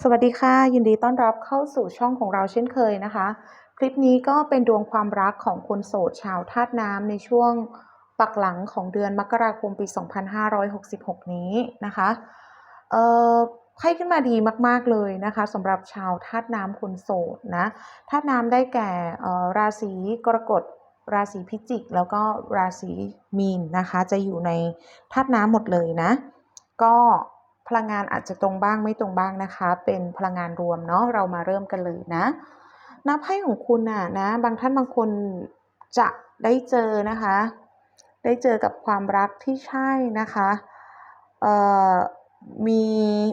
สวัสดีค่ะ ยินดีต้อนรับเข้าสู่ช่องของเราเช่นเคยนะคะ คลิปนี้ก็เป็นดวงความรักของคนโสดชาวธาตุน้ำในช่วงปักหลังของเดือนมกราคมปี 2566 นี้นะคะเอ่อไพ่ขึ้นมาดีมาก ๆ เลยนะคะสำหรับชาวธาตุน้ำคนโสดนะธาตุน้ำได้แก่เอ่อราศีกรกฎราศีพิจิก แล้วก็ราศีมีนนะคะ จะอยู่ในธาตุน้ำหมดเลยนะ ก็ ลังงานอาจจะตรงบ้างไม่ตรงบ้างนะคะ เป็นพลังงานรวมเนาะเรามาเริ่มกันเลยนะนับไพ่ของคุณน่ะนะบางท่านบางคนจะได้เจอนะคะ ได้เจอกับความรักที่ใช่นะคะมี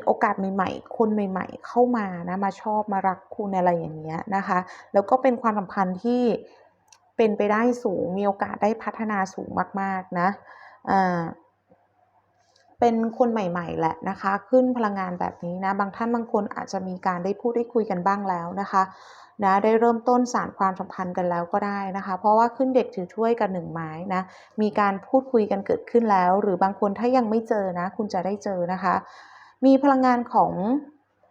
โอกาสใหม่ ๆ คนใหม่ ๆ เข้ามานะมาชอบมารักคุณอะไรอย่างเงี้ยนะคะ แล้วก็เป็นความสัมพันธ์ที่เป็นไปได้สูงมีโอกาสได้พัฒนาสูงมาก ๆ นะอ่า เป็นคนใหม่ ๆ แหละนะคะ ขึ้นพลังงานแบบนี้นะบางท่านบางคนอาจจะมีการได้พูดได้คุยกันบ้างแล้วนะคะนะได้เริ่มต้นสารความสัมพันธ์กันแล้วก็ได้นะคะ เพราะว่าขึ้นเด็กถือถ้วยกันหนึ่งไม้นะมีการพูดคุยกันเกิดขึ้นแล้ว หรือบางคนถ้ายังไม่เจอนะ คุณจะได้เจอนะคะ มีพลังงานของ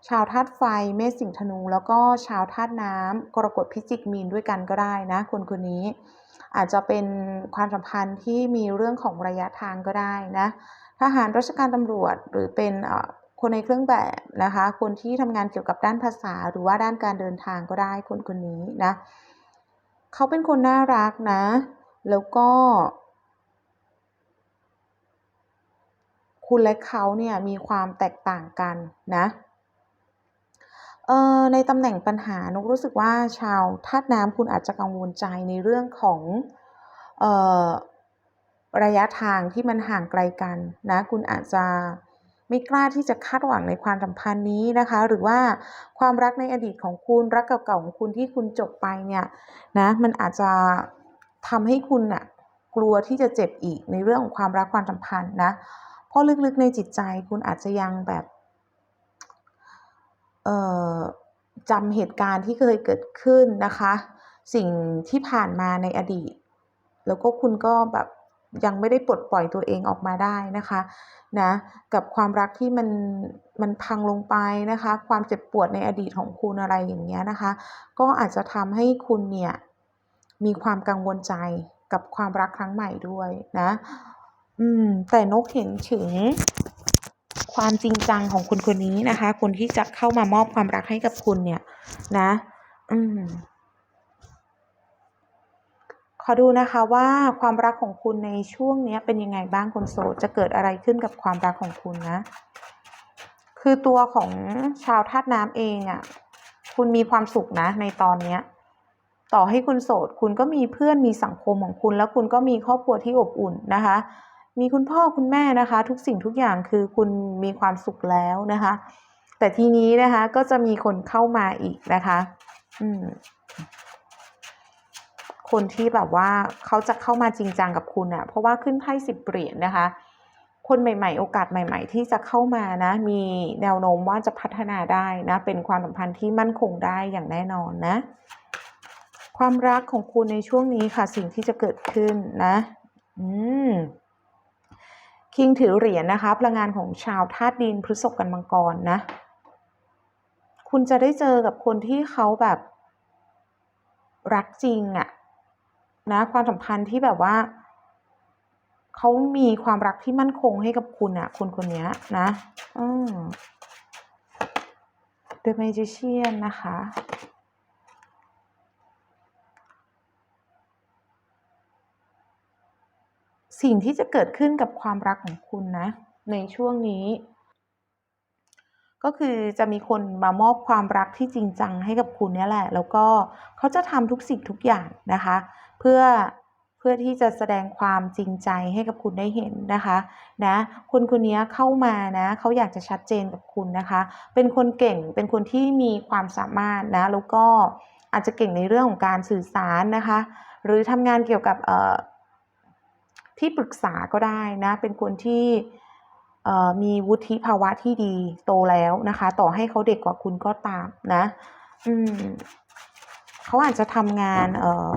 ชาวธาตุไฟเมษสิงห์ธนู แล้วก็ชาวธาตุน้ำกรกฎพิจิกมีนด้วยกันก็ได้นะคนคนนี้ อาจจะเป็นความสัมพันธ์ที่มีเรื่องของระยะทางก็ได้นะ ทหารราชการตำรวจหรือเป็นคนในเครื่องแบบนะคะ คนที่ทำงานเกี่ยวกับด้านภาษาหรือว่าด้านการเดินทางก็ได้คนคนนี้นะเขาเป็นคนน่ารักนะ แล้วก็ คุณและเขาเนี่ยมีความแตกต่างกันนะเอ่อในตำแหน่งปัญหานกรู้สึกว่าชาวธาตุน้ำคุณอาจจะกังวลใจในเรื่องของเอ่อ ระยะทางที่มันห่างไกลกันนะคุณอาจจะไม่กล้าที่จะคาดหวังในความสัมพันธ์นี้นะคะ หรือว่าความรักในอดีตของคุณรักเก่าๆของคุณที่คุณจบไปเนี่ยนะมันอาจจะทำให้คุณน่ะกลัวที่จะเจ็บอีกในเรื่องของความรักความสัมพันธ์นะเพราะลึกๆในจิตใจคุณอาจจะยังแบบเอ่อจำเหตุการณ์ที่เคยเกิดขึ้นนะคะ สิ่งที่ผ่านมาในอดีต แล้วก็คุณก็แบบ ยังไม่ได้ปลดปล่อยตัวเองออกมาได้นะคะนะกับความรักที่มันมันพังลงไปนะคะ ความเจ็บปวดในอดีตของคุณอะไรอย่างเงี้ยนะคะ ก็อาจจะทำให้คุณเนี่ยมีความกังวลใจกับความรักครั้งใหม่ด้วยนะอืมแต่นกเห็นถึงความจริงจังของคนคนนี้นะคะ คนที่จะเข้ามามอบความรักให้กับคุณเนี่ย นะ อืม อดูนะคะว่าความรักของคุณในช่วงนี้เป็นยังไงบ้างคนโสดจะเกิดอะไรขึ้นกับความรักของคุณนะ คือตัวของชาวธาตุน้ำเองอะ่ะคุณมีความสุขนะในตอนเนี้ยต่อให้คุณโสดคุณก็มีเพื่อนมีสังคมของคุณ แล้วคุณก็มีครอบครัวที่อบอุ่นนะคะ มีคุณพ่อคุณแม่นะคะ ทุกสิ่งทุกอย่างคือคุณมีความสุขแล้วนะคะ แต่ทีนี้นะคะก็จะมีคนเข้ามาอีกนะคะ อืม คนที่แบบว่าเขาจะเข้ามาจริงจังกับคุณอะเพราะว่าขึ้นไพ่สิบเหรียญนะคะ คนใหม่ๆ โอกาสใหม่ ๆ ที่จะเข้ามานะ มีแนวโน้มว่าจะพัฒนาได้นะ เป็นความสัมพันธ์ที่มั่นคงได้อย่างแน่นอนนะ ความรักของคุณในช่วงนี้ค่ะ สิ่งที่จะเกิดขึ้นนะ อืมคิงถือเหรียญนะคะ พลังงานของชาวธาตุดินพฤษภกันมังกรนะ คุณจะได้เจอกับคนที่เขาแบบรักจริงอะ นะความสัมพันธ์ที่แบบว่าเขามีความรักที่มั่นคงให้กับคุณอะคนคนนี้นะอืม The Magician นะคะสิ่งที่จะเกิดขึ้นกับความรักของคุณนะ ในช่วงนี้ ก็คือจะมีคนมามอบความรักที่จริงจังให้กับคุณเนี่ยแหละ แล้วก็เขาจะทำทุกสิ่งทุกอย่างนะคะ เพื่อเพื่อที่จะแสดงความจริงใจให้กับคุณได้เห็นนะคะนะคนคนนี้เข้ามานะเขาอยากจะชัดเจนกับคุณนะคะ เป็นคนเก่งเป็นคนที่มีความสามารถนะแล้วก็อาจจะเก่งในเรื่องของการสื่อสารนะคะ หรือทำงานเกี่ยวกับเอ่อที่ปรึกษาก็ได้นะเป็นคนที่ มีวุฒิภาวะที่ดีโตแล้วนะคะ ต่อให้เขาเด็กกว่าคุณก็ตามนะ อืมเขาอาจจะทำงานเอ่อ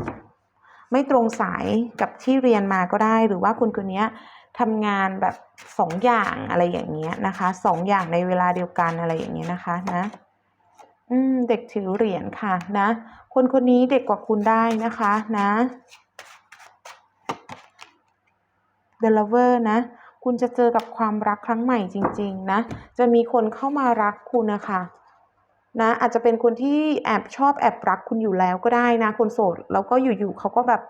ไม่ตรงสายกับที่เรียนมาก็ได้ หรือว่าคนคนนี้ททำงานแบบสองอย่างอะไรอย่างเงี้ยนะคะสองอย่างในเวลาเดียวกันอะไรอย่างเงี้ยนะคะนะอืมเด็กถือเหรียญค่ะนะ คนคนนี้เด็กกว่าคุณได้นะคะนะ The Lover นะ คุณจะเจอกับความรักครั้งใหม่จริง ๆ นะ จะมีคนเข้ามารักคุณนะคะนะอาจจะเป็นคนที่แอบชอบแอบรักคุณอยู่แล้วก็ได้นะ คนโสดแล้วก็อยู่ๆเขาก็แบบ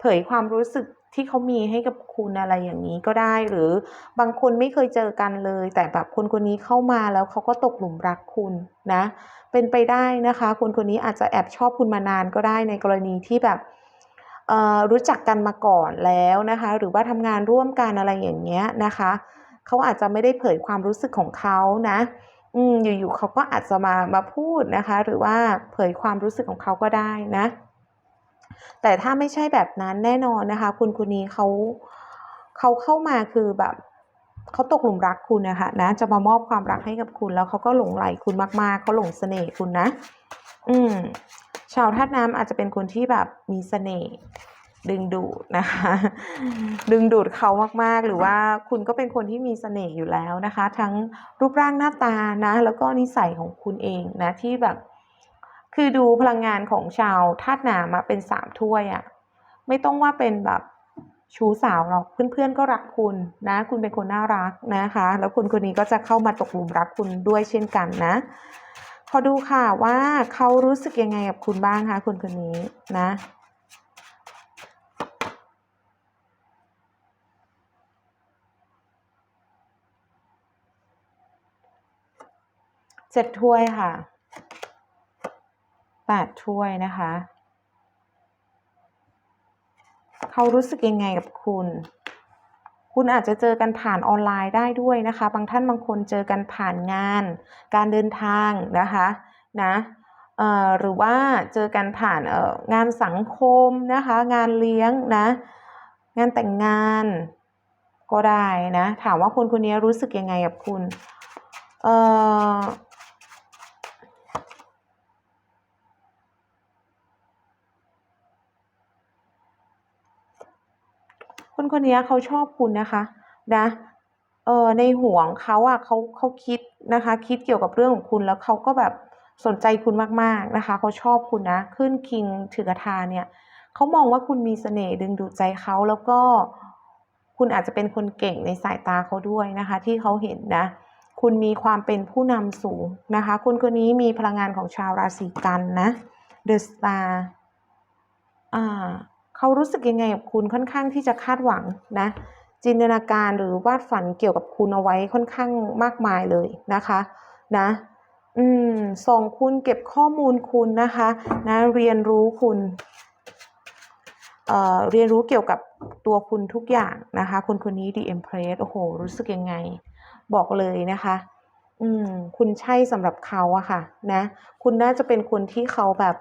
เผยความรู้สึกที่เขามีให้กับคุณอะไรอย่างนี้ก็ได้ หรือบางคนไม่เคยเจอกันเลย แต่แบบคนคนนี้เข้ามาแล้วเขาก็ตกหลุมรักคุณนะ เป็นไปได้นะคะ คนคนนี้อาจจะแอบชอบคุณมานานก็ได้ในกรณีที่แบบ รู้จักกันมาก่อนแล้วนะคะ หรือว่าทำงานร่วมกันอะไรอย่างเงี้ยนะคะเขาอาจจะไม่ได้เผยความรู้สึกของเขานะอืมอยู่ๆเขาก็อาจจะมามาพูดนะคะ หรือว่าเผยความรู้สึกของเขาก็ได้นะ แต่ถ้าไม่ใช่แบบนั้นแน่นอนนะคะ คุณคนนี้เขาเขาเข้ามาคือแบบเขาตกหลุมรักคุณนะคะนะ จะมามอบความรักให้กับคุณแล้วเขาก็หลงไหลคุณมากๆเขาหลงเสน่ห์คุณนะ อืม ชาวธาตุน้ำอาจจะเป็นคนที่แบบมีเสน่ห์ดึงดูดนะคะ ดึงดูดเขามากๆ หรือว่าคุณก็เป็นคนที่มีเสน่ห์อยู่แล้วนะคะ ทั้งรูปร่างหน้าตานะ แล้วก็นิสัยของคุณเองนะที่แบบ คือดูพลังงานของชาวธาตุน้ำมาเป็นสามถ้วยอะ่ะไม่ต้องว่าเป็นแบบชู้สาวหรอกเพื่อนๆก็รักคุณนะ คุณเป็นคนน่ารักนะคะ แล้วคุณคนนี้ก็จะเข้ามาตกหลุมรักคุณด้วยเช่นกันนะ ขอดูค่ะว่าเขารู้สึกยังไงกับคุณบ้างคะคุณคนนี้นะเจ็ดถ้วยค่ะแปดถ้วยนะคะ เขารู้สึกยังไงกับคุณ คุณอาจจะเจอกันผ่านออนไลน์ได้ด้วยนะคะ บางท่านบางคนเจอกันผ่านงาน การเดินทางนะคะนะหรือว่าเจอกันผ่านงานสังคมนะคะ งานเลี้ยงนะ งานแต่งงานก็ได้นะ ถามว่าคนคนนี้รู้สึกยังไงกับคุณ เอ่อ คนคนนี้เขาชอบคุณนะคะนะเออในหัวงเขาอะเขาเขาคิดนะคะ คิดเกี่ยวกับเรื่องของคุณแล้วเขาก็แบบสนใจคุณมากๆนะคะเขาชอบคุณนะ ขึ้นคิงถือกระทาเนี่ยเขามองว่าคุณมีเสน่ห์ดึงดูดใจเขาแล้วก็คุณอาจจะเป็นคนเก่งในสายตาเขาด้วยนะคะ ที่เขาเห็นนะคุณมีความเป็นผู้นำสูงนะคะคนคนนี้มีพลังงานของชาวราศีกันนะ The Star อ่า เขารู้สึกยังไงกับคุณค่อนข้างที่จะคาดหวังนะ จินตนาการหรือวาดฝันเกี่ยวกับคุณเอาไว้ค่อนข้างมากมายเลยนะคะนะอืมส่องคุณเก็บข้อมูลคุณนะคะนะเรียนรู้คุณเอ่อเรียนรู้เกี่ยวกับตัวคุณทุกอย่างนะคะ คนคนนี้ The Empress โอ้โห รู้สึกยังไง บอกเลยนะคะอืมคุณใช่สำหรับเขาอะค่ะนะ คุณน่าจะเป็นคนที่เขาแบบ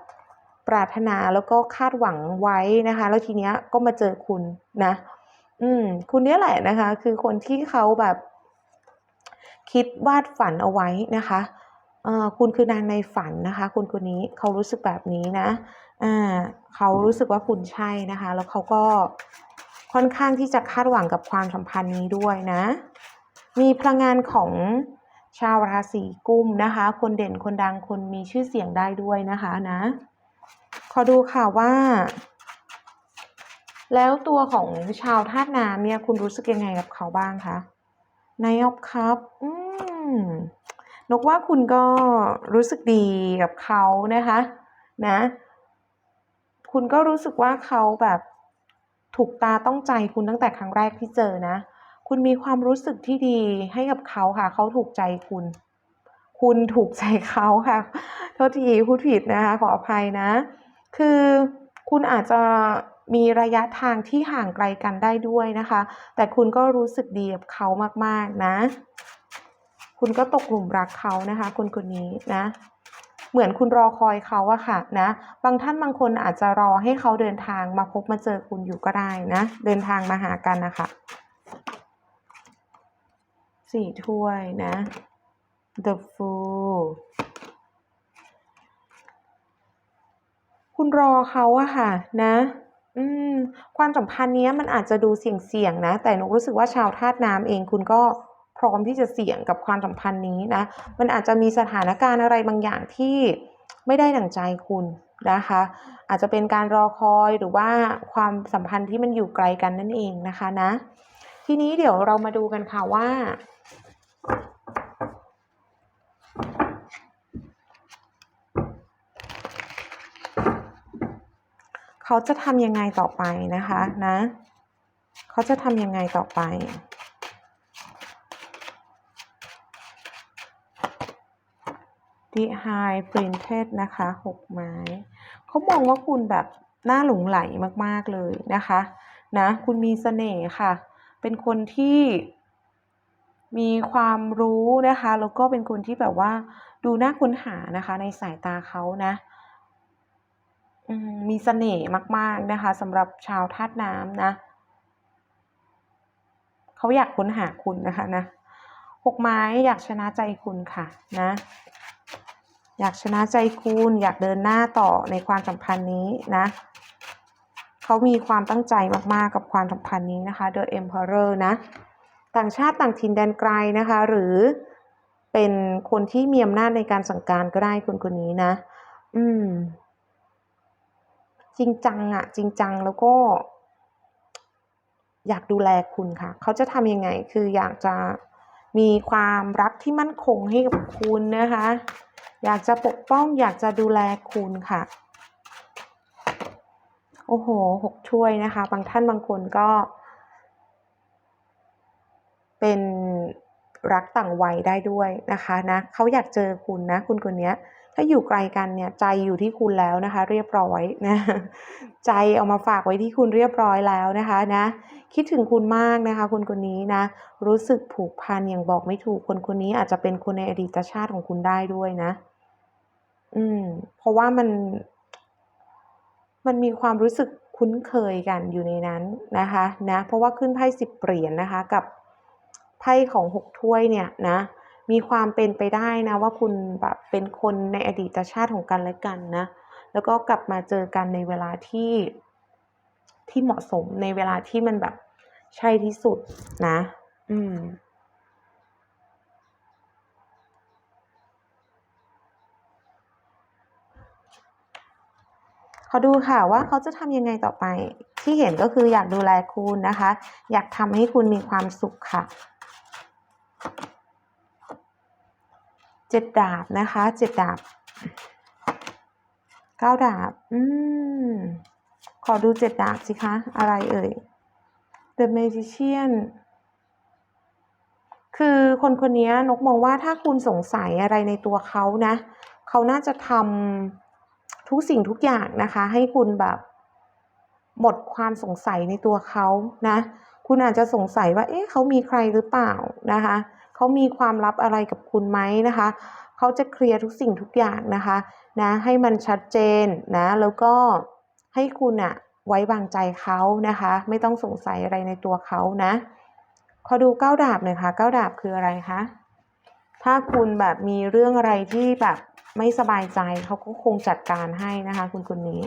ปรารถนาแล้วก็คาดหวังไว้นะคะ แล้วทีเนี้ยก็มาเจอคุณนะ อืม คุณเนี้ยแหละนะคะ คือคนที่เขาแบบ คิดวาดฝันเอาไว้นะคะเอ่อคุณคือนางในฝันนะคะ คุณคนนี้เขารู้สึกแบบนี้นะอ่าเขารู้สึกว่าคุณใช่นะคะ แล้วเขาก็ค่อนข้างที่จะคาดหวังกับความสัมพันธ์นี้ด้วยนะ มีพลังงานของชาวราศีกุมนะคะ คนเด่นคนดังคนมีชื่อเสียงได้ด้วยนะคะนะ ขอดูค่ะว่า แล้วตัวของชาวธาตุน้ำเนี่ย คุณรู้สึกยังไงกับเขาบ้างคะนายอบครับ อืมนกว่าคุณก็รู้สึกดีกับเขานะคะ นะ คุณก็รู้สึกว่าเขาแบบถูกตาต้องใจคุณตั้งแต่ครั้งแรกที่เจอนะ คุณมีความรู้สึกที่ดีให้กับเขาค่ะ เขาถูกใจคุณ คุณถูกใจเขาค่ะ โทษทีพูดผิดนะคะ ขออภัยนะ คือคุณอาจจะมีระยะทางที่ห่างไกลกันได้ด้วยนะคะ แต่คุณก็รู้สึกดีกับเขามากๆนะ คุณก็ตกหลุมรักเขานะคะ คนคนนี้นะ เหมือนคุณรอคอยเขาอะค่ะนะ บางท่านบางคนอาจจะรอให้เขาเดินทางมาพบมาเจอคุณอยู่ก็ได้นะ เดินทางมาหากันนะคะสี่ถ้วยนะ The Fool คุณรอเขาอะค่ะนะ อืม ความสัมพันธ์เนี้ยมันอาจจะดูเสี่ยงๆนะ แต่หนกรู้สึกว่าชาวธาตุน้ำเองคุณก็พร้อมที่จะเสี่ยงกับความสัมพันธ์นี้นะ มันอาจจะมีสถานการณ์อะไรบางอย่างที่ไม่ได้ดั่งใจคุณนะคะ อาจจะเป็นการรอคอยหรือว่าความสัมพันธ์ที่มันอยู่ไกลกันนั่นเองนะคะนะ ทีนี้เดี๋ยวเรามาดูกันค่ะว่า เขาจะทำยังไงต่อไปนะคะนะ เขาจะทำยังไงต่อไป The High Printed นะคะหกไม้ เขามองว่าคุณแบบน่าหลงไหลมากๆเลยนะคะนะคุณมีเสน่ห์ค่ะ เป็นคนที่มีความรู้นะคะ แล้วก็เป็นคนที่แบบว่าดูน่าค้นหานะคะในสายตาเขานะ มีเสน่ห์มาก ๆ นะคะสำหรับชาวธาตุน้ำนะเขาอยากค้นหาคุณนะคะนะหกไม้อยากชนะใจคุณค่ะนะอยากชนะใจคุณอยากเดินหน้าต่อในความสัมพันธ์นี้นะเขามีความตั้งใจมาก ๆ กับความสัมพันธ์นี้นะคะ The Emperor นะต่างชาติต่างถิ่นแดนไกลนะคะ หรือเป็นคนที่มีอำนาจในการสั่งการก็ได้คนคนนี้นะ อืม จริงจังอะจริงจังแล้วก็ อยากดูแลคุณค่ะ เขาจะทำยังไง คืออยากจะมีความรักที่มั่นคงให้กับคุณนะคะ อยากจะปกป้อง อยากจะดูแลคุณค่ะ โอ้โหหกถ้วยนะคะ บางท่านบางคนก็ เป็นรักต่างวัยได้ด้วยนะคะนะเขาอยากเจอคุณนะ คุณคนเนี้ย ถ้าอยู่ไกลกันเนี่ยใจอยู่ที่คุณแล้วนะคะ เรียบร้อยนะใจเอามาฝากไว้ที่คุณเรียบร้อยแล้วนะคะนะคิดถึงคุณมากนะคะ คนคนนี้นะ รู้สึกผูกพันอย่างบอกไม่ถูกคนคนนี้อาจจะเป็นคนในอดีตชาติของคุณได้ด้วยนะ อืม เพราะว่ามัน มันมีความรู้สึกคุ้นเคยกันอยู่ในนั้นนะคะ นะ เพราะว่าขึ้นไพ่สิบเหรียญนะคะ กับไพ่ของหกถ้วยเนี่ยนะ มีความเป็นไปได้นะว่าคุณแบบเป็นคนในอดีตชาติของกันและกันนะ แล้วก็กลับมาเจอกันในเวลาที่ที่เหมาะสมในเวลาที่มันแบบใช่ที่สุดนะ อืมขอดูค่ะว่าเขาจะทำยังไงต่อไป ที่เห็นก็คืออยากดูแลคุณนะคะ อยากทำให้คุณมีความสุขค่ะ เจ็ดดาบนะคะเจ็ดดาบเก้าดาบ อืม ขอดูเจ็ดดาบสิคะ อะไรเอ่ย The Magician คือคนคนนี้นกมองว่าถ้าคุณสงสัยอะไรในตัวเขานะ เขาน่าจะทำทุกสิ่งทุกอย่างนะคะ ให้คุณแบบ หมดความสงสัยในตัวเขานะ คุณอาจจะสงสัยว่า เอ๊ะเขามีใครหรือเปล่านะคะ เขามีความลับอะไรกับคุณไหมนะคะเขาจะเคลียร์ทุกสิ่งทุกอย่างนะคะนะให้มันชัดเจนนะแล้วก็ให้คุณอะไว้วางใจเขานะคะ ไม่ต้องสงสัยอะไรในตัวเขานะขอดูเก้าดาบหน่อยค่ะเก้าดาบคืออะไรคะถ้าคุณแบบมีเรื่องอะไรที่แบบไม่สบายใจเขาก็คงจัดการให้นะคะ คุณคนนี้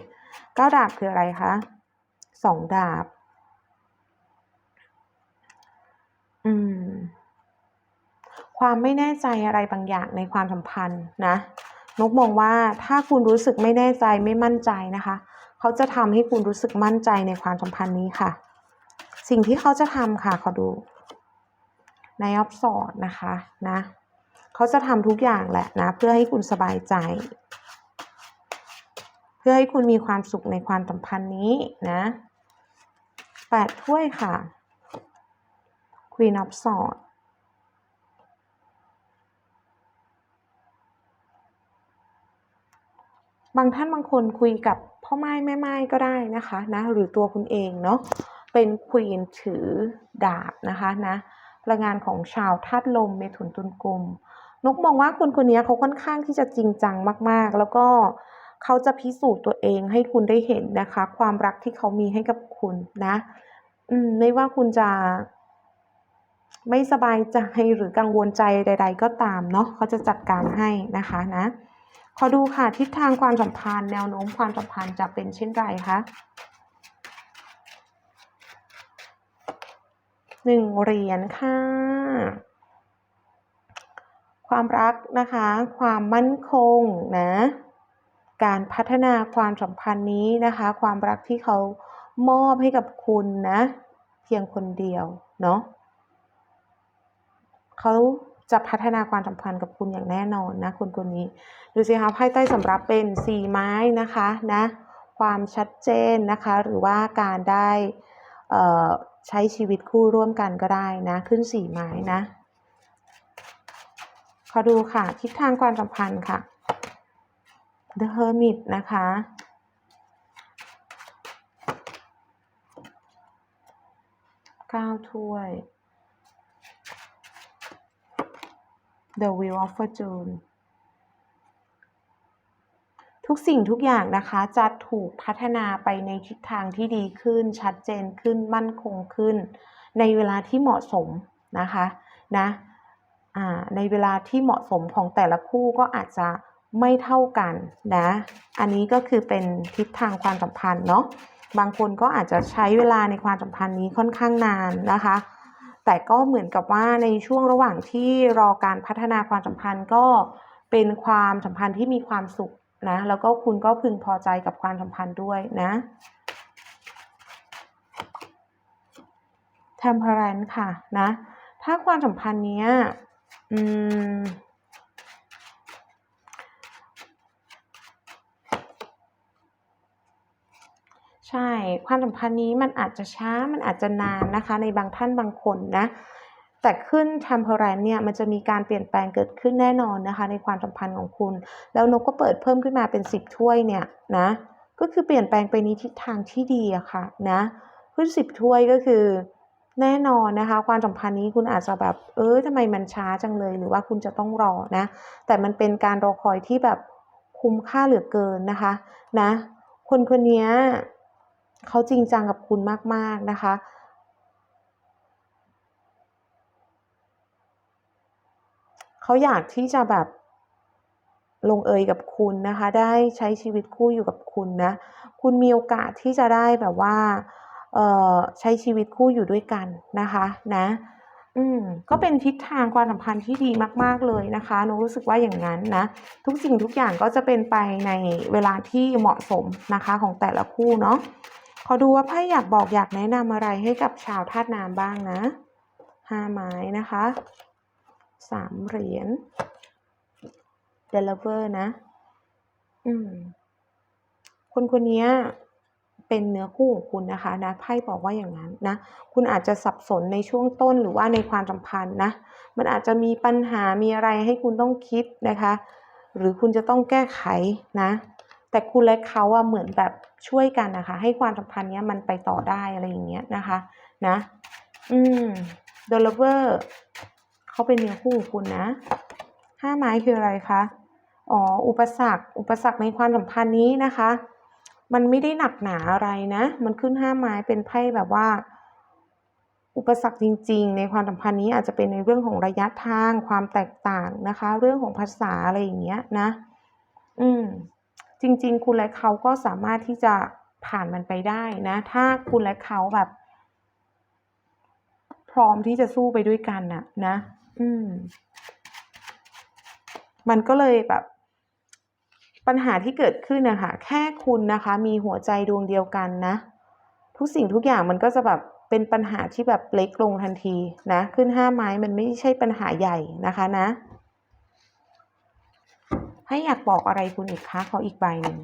เก้าดาบคืออะไรคะสองดาบ อืม ความไม่แน่ใจอะไรบางอย่างในความสัมพันธ์นะนกมองว่าถ้าคุณรู้สึกไม่แน่ใจไม่มั่นใจนะคะ เขาจะทำให้คุณรู้สึกมั่นใจในความสัมพันธ์นี้ค่ะ สิ่งที่เขาจะทำค่ะขอดูในออฟสอดนะคะนะเขาจะทำทุกอย่างแหละนะเพื่อให้คุณสบายใจ เพื่อให้คุณมีความสุขในความสัมพันธ์นี้นะแปดถ้วยค่ะ Queen of Swords บางท่านบางคนคุยกับพ่อไม้แม่ไม้ก็ได้นะคะนะหรือตัวคุณเองเนาะเป็นควีนถือดาบนะคะนะพลังงานของชาวธาตุลมเมถุนตุลกลมนกมองว่าคนคนนี้เขาค่อนข้างที่จะจริงจังมาก ๆ แล้วก็เขาจะพิสูจน์ตัวเองให้คุณได้เห็นนะคะ ความรักที่เขามีให้กับคุณนะไม่ว่าคุณจะ ไม่สบายใจหรือกังวลใจใด ๆ ก็ตามเนาะเขาจะจัดการให้นะคะนะ ขอดูค่ะทิศทางความสัมพันธ์แนวโน้มความสัมพันธ์จะเป็นเช่นไรคะหนึ่งเหรียญค่ะ ความรักนะคะ ความมั่นคงนะการพัฒนาความสัมพันธ์นี้นะคะ ความรักที่เขามอบให้กับคุณนะ เพียงคนเดียวเนาะเขา จะพัฒนาความสัมพันธ์กับคุณอย่างแน่นอนนะคนคนนี้ ดูสิคะไพ่ใต้สำรับเป็นสีไม้นะคะนะความชัดเจนนะคะ หรือว่าการได้ใช้ชีวิตคู่ร่วมกันก็ได้นะ ขึ้นสีไม้นะขอดูค่ะ ทิศทางความสัมพันธ์ค่ะ The Hermit นะคะเก้าถ้วย The Wheel of Fortune ทุกสิ่งทุกอย่างนะคะจะถูกพัฒนาไปในทิศทางที่ดีขึ้น ชัดเจนขึ้นมั่นคงขึ้น ในเวลาที่เหมาะสมนะคะนะในเวลาที่เหมาะสมของแต่ละคู่ก็อาจจะไม่เท่ากันนะ อันนี้ก็คือเป็นทิศทางความสัมพันธ์เนาะ บางคนก็อาจจะใช้เวลาในความสัมพันธ์นี้ค่อนข้างนานนะคะ แต่ก็เหมือนกับว่าในช่วงระหว่างที่รอการพัฒนาความสัมพันธ์ก็เป็นความสัมพันธ์ที่มีความสุขนะ แล้วก็คุณก็พึงพอใจกับความสัมพันธ์ด้วยนะ temperance ค่ะนะ ถ้าความสัมพันธ์เนี้อืม ใช่ ความสัมพันธ์นี้มันอาจจะช้ามันอาจจะนานนะคะ ในบางท่านบางคนนะ แต่ขึ้น temperance เนี่ยมันจะมีการเปลี่ยนแปลงเกิดขึ้นแน่นอนนะคะ ในความสัมพันธ์ของคุณ แล้วนกก็เปิดเพิ่มขึ้นมาเป็น10ถ้วยเนี่ยนะ ก็คือเปลี่ยนแปลงไปในทิศทางที่ดีอะค่ะนะ ขึ้น10ถ้วยก็คือแน่นอนนะคะ ความสัมพันธ์นี้คุณอาจจะแบบ เออทำไมมันช้าจังเลย หรือว่าคุณจะต้องรอนะ แต่มันเป็นการรอคอยที่แบบคุ้มค่าเหลือเกินนะคะ นะ คนคนนี้ เขาจริงจังกับคุณมาก ๆ นะคะ เขาอยากที่จะแบบลงเอยกับคุณนะคะ ได้ใช้ชีวิตคู่อยู่กับคุณนะ คุณมีโอกาสที่จะได้แบบว่าใช้ชีวิตคู่อยู่ด้วยกันนะคะนะ อืมก็เป็นทิศทางความสัมพันธ์ที่ดีมาก ๆเลยนะคะนรู้สึกว่าอย่างนั้นนะ ทุกสิ่งทุกอย่างก็จะเป็นไปในเวลาที่เหมาะสมนะคะของแต่ละคู่เนาะ ขอดูว่าไพ่อยากบอกอยากแนะนำอะไรให้กับชาวธาตุน้ำบ้างนะห้าไม้นะคะสามเหรียญเดลเวอร์นะ อืม คนคนนี้เป็นเนื้อคู่ของคุณนะคะนะไพ่บอกว่าอย่างนั้นนะ คุณอาจจะสับสนในช่วงต้นหรือว่าในความสัมพันธ์นะ มันอาจจะมีปัญหามีอะไรให้คุณต้องคิดนะคะ หรือคุณจะต้องแก้ไขนะ แต่คุณและเขาอะเหมือนแบบช่วยกันนะคะ ให้ความสัมพันธ์เนี้ยมันไปต่อได้อะไรอย่างเงี้ยนะคะนะ อืมโดลเวอร์เขาเป็นเนื้อคู่คุณนะห้าไม้คืออะไรคะอ๋ออุปสรรค อุปสรรคในความสัมพันธ์นี้นะคะ มันไม่ได้หนักหนาอะไรนะ มันขึ้นห้าไม้เป็นไพ่แบบว่า อุปสรรคจริง ๆ ในความสัมพันธ์นี้อาจจะเป็นในเรื่องของระยะทางความแตกต่างนะคะ เรื่องของภาษาอะไรอย่างเงี้ยนะ อืม จริง ๆ คุณและเขาก็สามารถที่จะผ่านมันไปได้นะ ถ้าคุณและเขาแบบ พร้อมที่จะสู้ไปด้วยกันน่ะ นะ อืม มันก็เลยแบบ ปัญหาที่เกิดขึ้นนะคะแค่คุณนะคะ มีหัวใจดวงเดียวกันนะทุกสิ่งทุกอย่างมันก็จะแบบเป็นปัญหาที่แบบเล็กลงทันทีนะ ขึ้นห้าไม้มันไม่ใช่ปัญหาใหญ่นะคะนะ ให้อยากบอกอะไรคุณอีกคะขออีกใบหนึ่ง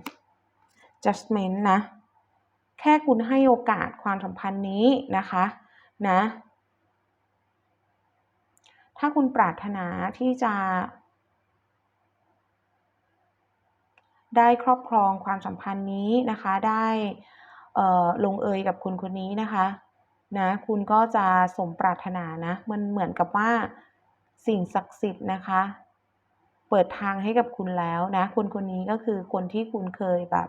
judgment นะ แค่คุณให้โอกาสความสัมพันธ์นี้นะคะนะ ถ้าคุณปรารถนาที่จะ ได้ครอบครองความสัมพันธ์นี้นะคะ ได้ลงเอยกับคุณคนนี้นะคะนะคุณก็จะสมปรารถนานะ มันเหมือนกับว่าสิ่งศักดิ์สิทธิ์นะคะ เปิดทางให้กับคุณแล้วนะ คนคนนี้ก็คือคนที่คุณเคยแบบ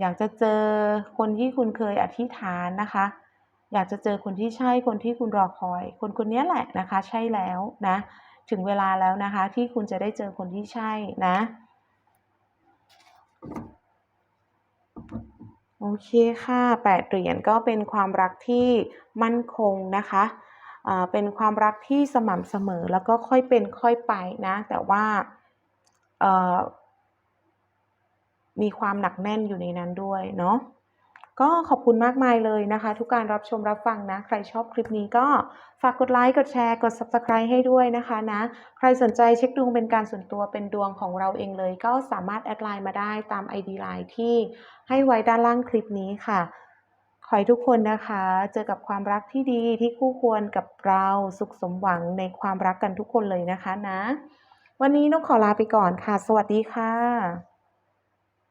อยากจะเจอคนที่คุณเคยอธิษฐานนะคะ อยากจะเจอคนที่ใช่คนที่คุณรอคอย คนคนนี้แหละนะคะ ใช่แล้วนะ ถึงเวลาแล้วนะคะ ที่คุณจะได้เจอคนที่ใช่นะโอเคค่ะ8เหรียญก็เป็นความรักที่มั่นคงนะคะ เป็นความรักที่สม่ำเสมอแล้วก็ค่อยเป็นค่อยไปนะ แต่ว่ามีความหนักแน่นอยู่ในนั้นด้วยเนาะก็ขอบคุณมากมายเลยนะคะ ทุกการรับชมรับฟังนะ ใครชอบคลิปนี้ก็ฝากกดไลค์กดแชร์กด Subscribe ให้ด้วยนะคะนะ ใครสนใจเช็คดวงเป็นการส่วนตัวเป็นดวงของเราเองเลย ก็สามารถแอดไลน์มาได้ตาม ID LINE ที่ให้ไว้ด้านล่างคลิปนี้ค่ะ ขอให้ทุกคนนะคะ เจอกับความรักที่ดีที่คู่ควรกับเราสุขสมหวังในความรักกันทุกคนเลยนะคะนะ วันนี้นกขอลาไปก่อนค่ะ สวัสดีค่ะ